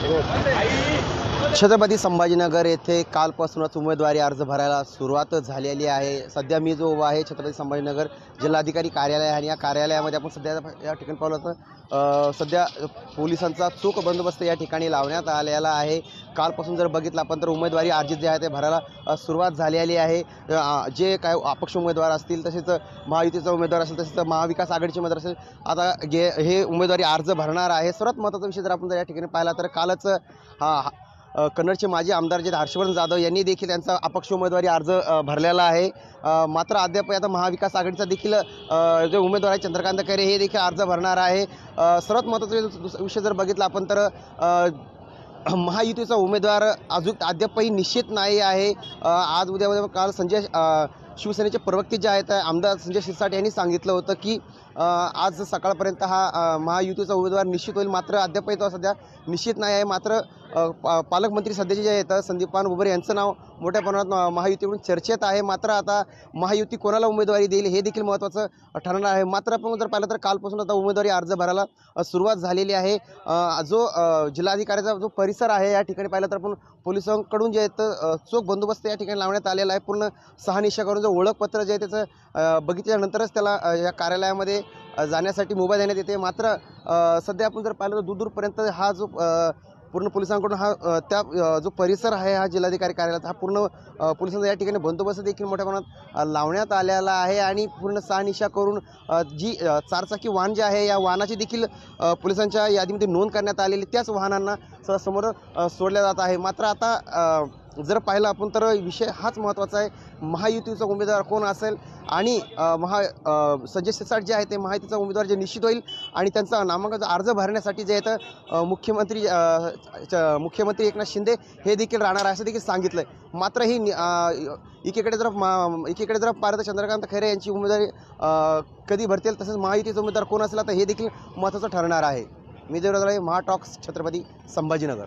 제가 छत्रपती संभाजीनगर येथे कालपासूनच उमेदवारी अर्ज भरायला सुरुवात झालेली आहे. सध्या मी जो उभा आहे छत्रपती संभाजीनगर जिल्हाधिकारी कार्यालय आणि या कार्यालयामध्ये आपण सध्या या ठिकाणी पाहिलं तर सध्या पोलिसांचा चोख बंदोबस्त या ठिकाणी लावण्यात आलेला आहे. कालपासून जर बघितलं आपण तर उमेदवारी अर्ज जे आहे ते भरायला सुरुवात झालेली आहे. जे काय अपक्ष उमेदवार असतील तसेच महायुतीचा उमेदवार असेल तसेच महाविकास आघाडीचे उमेदवार असेल आता जे हे उमेदवारी अर्ज भरणार आहे. सर्वात महत्त्वाचा विषय जर आपण जर या ठिकाणी पाहिला तर कालच हा कन्नडचे माजी आमदार जे हर्षवर्धन जाधव यांनी देखील त्यांचा अपक्ष उमेदवारी अर्ज भरलेला आहे. मात्र अद्याप आता महाविकास आघाडीचा देखील जे उमेदवार आहे चंद्रकांत खैरे हे देखील अर्ज भरणार आहे. सर्वात महत्त्वाचा विषय जर बघितला आपण तर महायुतीचा उमेदवार अजून अद्यापही निश्चित नाही आहे. आज उद्या उद्या काल संजय शिवसेनेचे प्रवक्ते जे आहेत आमदार संजय शिरसाट यांनी सांगितलं होतं की आज सकाळपर्यंत हा महायुतीचा उमेदवार निश्चित होईल. मात्र अद्यापही तो सध्या निश्चित नाही आहे. मात्र पा- पालकमंत्री सध्याचे जे आहेत संदीपान उभरे यांचं नाव मोठ्या प्रमाणात महायुतीकडून चर्चेत आहे. मात्र आता महायुती कोणाला उमेदवारी देईल हे देखील महत्त्वाचं ठरणार आहे. मात्र आपण जर पाहिलं तर कालपासून आता उमेदवारी अर्ज भरायला सुरुवात झालेली आहे. जो जिल्हाधिकाऱ्याचा जो परिसर आहे या ठिकाणी पाहिलं तर आपण पोलिसांकडून जे आहेत चोख बंदोबस्त या ठिकाणी लावण्यात आलेला आहे. पूर्ण सहानिशा करून जो ओळखपत्र जे आहे त्याचं बघितल्यानंतरच त्याला या कार्यालयामध्ये जाण्यासाठी मोबाईल देण्यात येते. मात्र सध्या आपण जर पाहिलं तर दूरदूरपर्यंत हा जो पूर्ण पोलिसांकडून हा त्या जो परिसर आहे हा जिल्हाधिकारी कार्यालयाचा हा पूर्ण पोलिसांचा या ठिकाणी बंदोबस्त देखील मोठ्या प्रमाणात लावण्यात आलेला आहे आणि पूर्ण सहानिशा करून जी चारचाकी वाहन जे आहे या वाहनाची देखील पोलिसांच्या यादीमध्ये नोंद करण्यात आलेली त्याच वाहनांना समोर सोडल्या जात आहे. मात्र आता जर पाहिलं आपण तर विषय हाच महत्त्वाचा आहे. महायुतीचा उमेदवार कोण असेल आणि महा संजय सिसाट जे आहे ते महायुतीचा उमेदवार जे निश्चित होईल आणि त्यांचा नामांकन अर्ज भरण्यासाठी जे आहे तर मुख्यमंत्री च- मुख्यमंत्री एकनाथ शिंदे हे देखील राहणार आहे असं देखील सांगितलं आहे मात्र ही एकीकडे जर मा- एकीकडे जर पारद चंद्रकांत खैरे यांची उमेदवारी कधी भरतील तसेच महायुतीचा उमेदवार कोण असेल तर हे देखील महत्त्वाचं ठरणार आहे. मी देवराज महाटॉक्स छत्रपती संभाजीनगर.